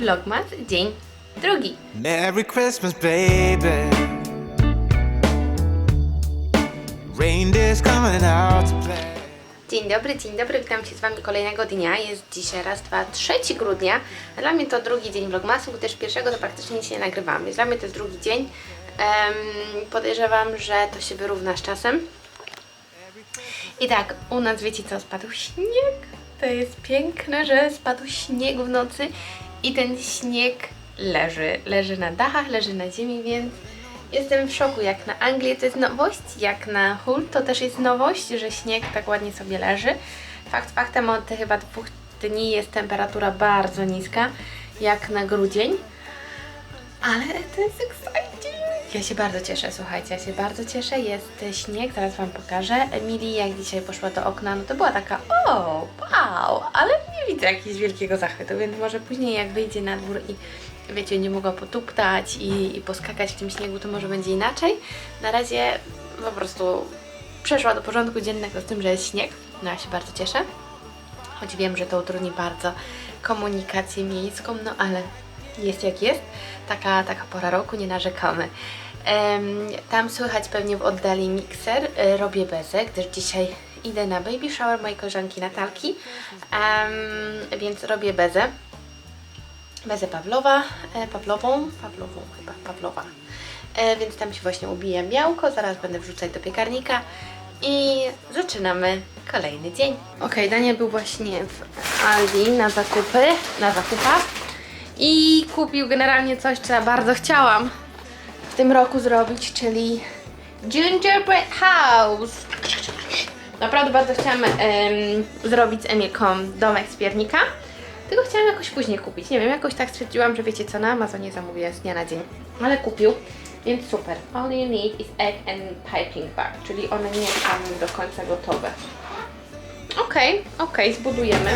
Vlogmas, dzień drugi. Merry Christmas, baby. Reindeer's coming out to play. Dzień dobry, dzień dobry, witam się z Wami kolejnego dnia. Jest dzisiaj raz, dwa, 3 grudnia. Dla mnie to drugi dzień Vlogmasu, gdyż pierwszego to praktycznie nic nie nagrywamy. Więc Dla mnie to jest drugi dzień. Em, podejrzewam, że to się wyrówna z czasem. I tak, u nas wiecie co, spadł śnieg. To jest piękne, że spadł śnieg w nocy i ten śnieg leży. Leży na dachach, leży na ziemi, więc jestem w szoku. Jak na Anglię to jest nowość, jak na Hull to też jest nowość, że śnieg tak ładnie sobie leży. Fakt faktem od chyba dwóch dni jest temperatura bardzo niska, jak na grudzień. Ale to jest exciting. Ja się bardzo cieszę, słuchajcie, ja się bardzo cieszę. Jest śnieg, zaraz Wam pokażę. Emily jak dzisiaj poszła do okna, no to była taka o, wow, ale nie widzę jakiegoś wielkiego zachwytu, więc może później jak wyjdzie na dwór i wiecie, nie mogła potuptać i, i poskakać w tym śniegu, to może będzie inaczej. Na razie po prostu przeszła do porządku dziennego z tym, że jest śnieg. No ja się bardzo cieszę choć wiem, że to utrudni bardzo komunikację miejską, no ale jest jak jest. Taka, taka pora roku, nie narzekamy. Tam słychać pewnie w oddali mikser. E, robię bezę, gdyż dzisiaj idę na baby shower mojej koleżanki Natalki, więc robię bezę. Bezę Pawlowa, e, Pawlową, Pawlową chyba, Pawlowa. E, więc tam się właśnie ubija białko, zaraz będę wrzucać do piekarnika i zaczynamy kolejny dzień. Ok, Daniel był właśnie w Aldi na zakupy, na zakupach i kupił generalnie coś, co ja bardzo chciałam w tym roku zrobić, czyli Gingerbread House. Naprawdę bardzo chciałam em, zrobić z Emilką domek z piernika. Tylko chciałam jakoś później kupić. Nie wiem, jakoś tak stwierdziłam, że wiecie co, na Amazonie zamówię z dnia na dzień. Ale kupił, więc super. All you need is egg and piping bag, czyli one nie są do końca gotowe. Okej, okej, zbudujemy.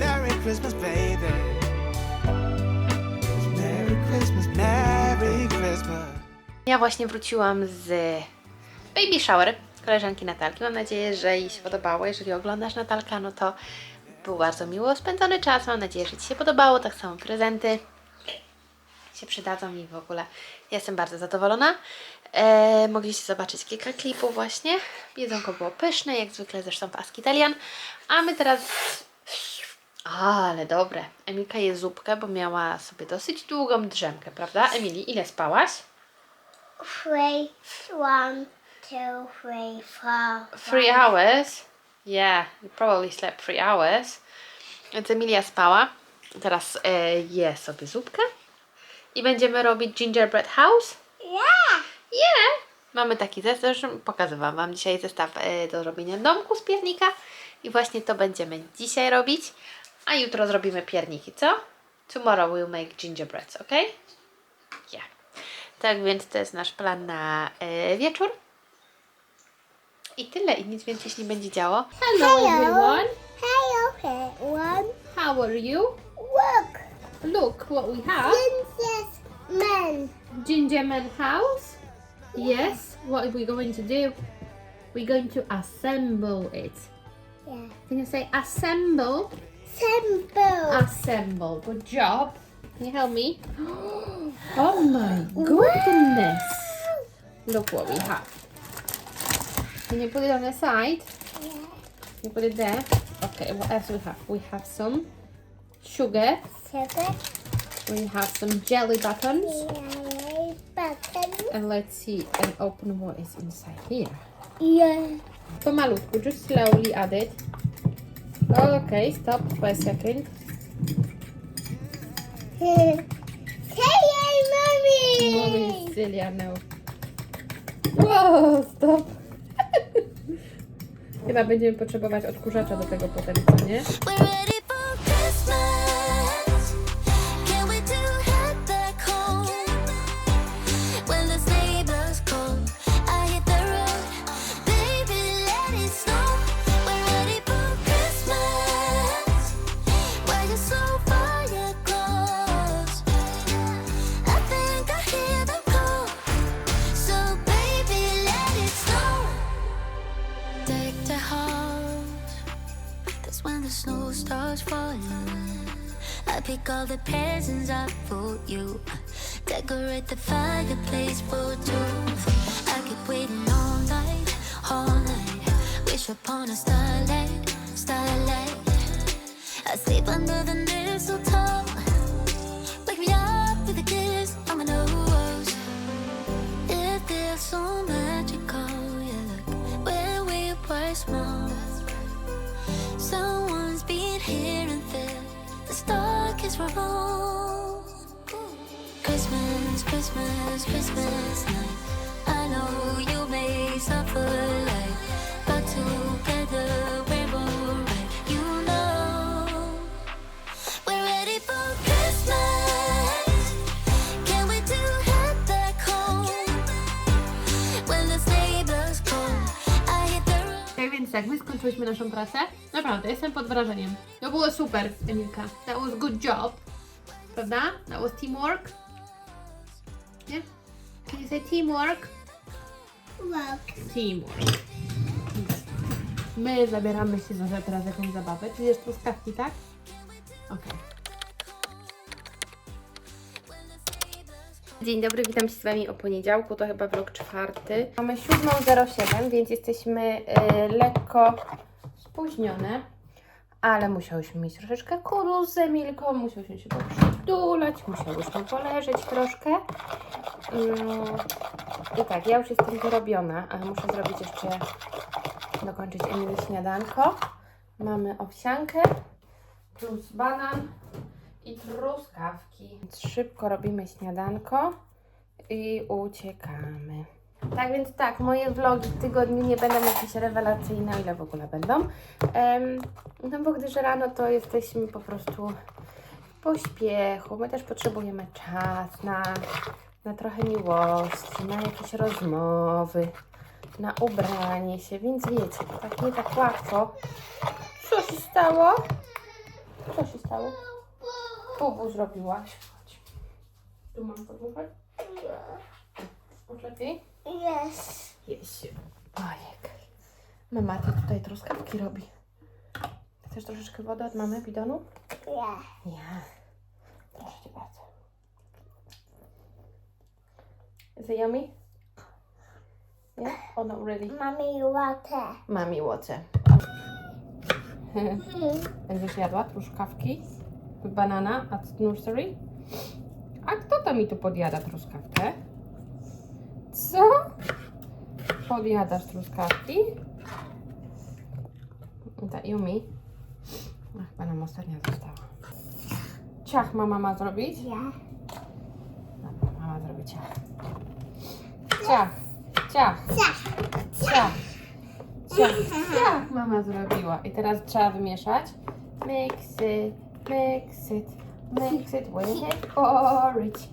Merry Christmas, baby. Merry Christmas, Merry Christmas. Ja właśnie wróciłam z baby shower koleżanki Natalki. Mam nadzieję, że jej się podobało. Jeżeli oglądasz Natalka, no to był bardzo miło spędzony czas. Mam nadzieję, że Ci się podobało. Tak samo prezenty się przydadzą mi w ogóle. Jestem bardzo zadowolona. E, mogliście zobaczyć kilka klipów właśnie. Jedzonko było pyszne, jak zwykle zresztą w Askitalian. A my teraz... Ale dobre. Emilka je zupkę, bo miała sobie dosyć długą drzemkę, prawda? Emili, ile spałaś? Three, one, two, three, four. Three hours. Yeah, you probably slept three hours. Więc Emilia spała. Teraz e, je sobie zupkę. I będziemy robić gingerbread house. Yeah. Yeah! Mamy taki zestaw, zresztą pokazywałam Wam dzisiaj zestaw e, do robienia domku z piernika. I właśnie to będziemy dzisiaj robić. A jutro zrobimy pierniki, co? Tomorrow we'll make gingerbreads, ok? Yeah. Tak więc to jest nasz plan na e, wieczór. I tyle, i nic więcej się nie będzie działo. Hello, everyone! Hello, everyone. How are you? Look, Look what we have. Princess Man. Gingerman house. Yes. What are we going to do? We're going to assemble it. Yeah. Can you say assemble? Assemble. Assemble. Good job. Can you help me? Oh my goodness. Look what we have. Can you put it on the side? Yeah. You put it there. Okay, what else we have? We have some sugar. Sugar. We have some jelly buttons. Yeah. Button. And let's see and open what is inside here. Yeah. Pomalutku, just slowly add it. Okay, stop for a second. Say hey, mommy. Mommy is silly, I know. Whoa, stop. Chyba będziemy potrzebować odkurzacza do tego potem, co nie? When the snow starts falling. I pick all the presents up for you. Decorate the fireplace for two. I keep waiting all night, all night. Wish upon a starlight, starlight. I sleep under the mistletoe. Christmas, Christmas night. I know you may suffer but together we're alright. You know we're ready for Christmas. Can we do head back home when the call? I hit the road. Tak więc tak, my skończyłyśmy naszą pracę. Naprawdę, jestem pod wrażeniem. To było super, Emilka. That was good job. Prawda? That was teamwork. Nie? Can you say teamwork? Walk. Teamwork. My zabieramy się za teraz jakąś zabawę. Czy jest truskawki, tak? Okej. Dzień dobry, witam się z Wami o poniedziałku, to chyba vlog czwarty. Mamy 7.07, więc jesteśmy y, lekko spóźnione, ale musiałyśmy mieć troszeczkę kuru z Emilką, musiałyśmy się poprzytulać, musiałyśmy poleżeć troszkę. Mm, I tak, ja już jestem wyrobiona, ale muszę zrobić jeszcze, dokończyć Emilii śniadanko. Mamy owsiankę plus banan i truskawki. Szybko robimy śniadanko i uciekamy. Tak więc tak, moje vlogi w tygodniu nie będą jakieś rewelacyjne, o ile w ogóle będą. Em, no bo gdyż rano to jesteśmy po prostu w pośpiechu. My też potrzebujemy czas na, na trochę miłości, na jakieś rozmowy, na ubranie się, więc wiecie, tak nie tak łatwo. Co się stało? Co się stało? Bubu zrobiłaś. Chodź. Tu mam podmuchać? Już lepiej? Yes. Jest. Ojek. Mama to tutaj truskawki robi. Chcesz troszeczkę wody od mamy, bidonu? Yeah. Ja. Proszę Cię bardzo. Is it yummy? Yeah? Oh, not really. Mommy water. Mami łoce. Będziesz jadła truskawki? Banana at nursery? A kto to mi tu podjada truskawkę? Co? Podjadasz truskawki? Ta Yumi. Ach, chyba nam ostatnia została. Ciach mama ma zrobić? Yeah. Dobra, mama zrobi ciach. Ciach, ciach, Ciach. ciach. Ciach, ciach mama zrobiła. I teraz trzeba wymieszać. Mix it, mix it, mix it with it porridge.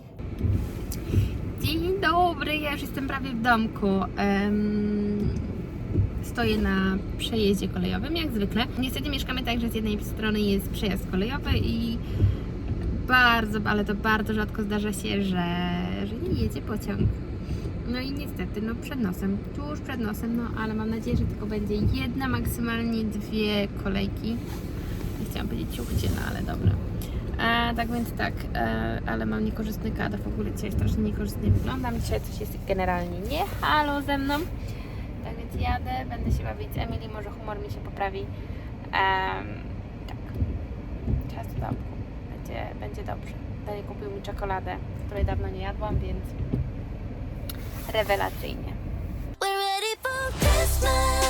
Dobry, ja już jestem prawie w domku. Stoję na przejeździe kolejowym, jak zwykle. Niestety mieszkamy tak, że z jednej strony jest przejazd kolejowy i bardzo, ale to bardzo rzadko zdarza się, że, że nie jedzie pociąg. No i niestety, no przed nosem, tuż przed nosem, no ale mam nadzieję, że tylko będzie jedna, maksymalnie dwie kolejki. Nie chciałam powiedzieć ciuchcie, no ale dobra. E, tak więc tak, e, ale mam niekorzystny kadr, w ogóle dzisiaj strasznie niekorzystnie wyglądam. Dzisiaj coś jest generalnie nie halo ze mną. Tak więc jadę, będę się bawić z Emily, może humor mi się poprawi. Tak, czas do domku. Będzie, będzie dobrze. Dani kupił mi czekoladę, której dawno nie jadłam, więc rewelacyjnie. We're ready for Christmas.